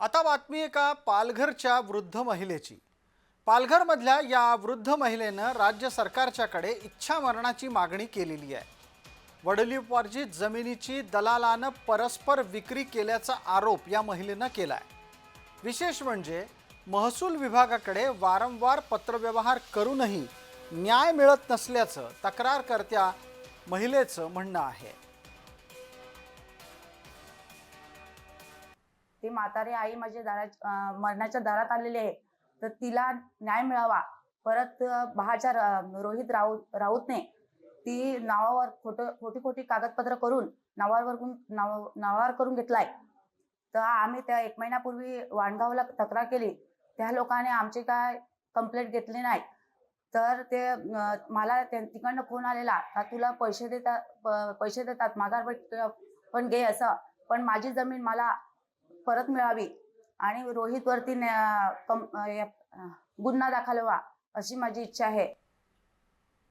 आता बातमी एका पालघरच्या वृद्ध महिलेची. पालघरमधल्या या वृद्ध महिलेनं राज्य सरकारच्याकडे इच्छा मरणाची मागणी केलेली आहे. वडिलोपार्जित जमिनीची दलालानं परस्पर विक्री केल्याचा आरोप या महिलेनं केला आहे विशेष म्हणजे महसूल विभागाकडे वारंवार पत्रव्यवहार करूनही न्याय मिळत नसल्याचं तक्रारकर्त्या महिलेचं म्हणणं आहे. ती म्हातारी आई माझ्या दारात मरणाच्या दारात आलेली आहे. तर तिला न्याय मिळावा. परत बहाच्या रोहित राऊत राऊतने ती नावावर खोट खोटी खोटी कागदपत्र करून नावावर नाव नावावर करून घेतलाय. तर आम्ही त्या एक महिन्यापूर्वी वाणगावला तक्रार केली. त्या लोकांनी आमची काय कंप्लेंट घेतली नाही. तर ते मला तिकडनं फोन आलेला. का तुला पैसे देतात प- पैसे देतात माघार पण घे असं. पण माझी जमीन मला परत मिळावी. आणि रोहितवरती न्या- कम- गुन्हा दाखल व्हा अशी माझी इच्छा आहे.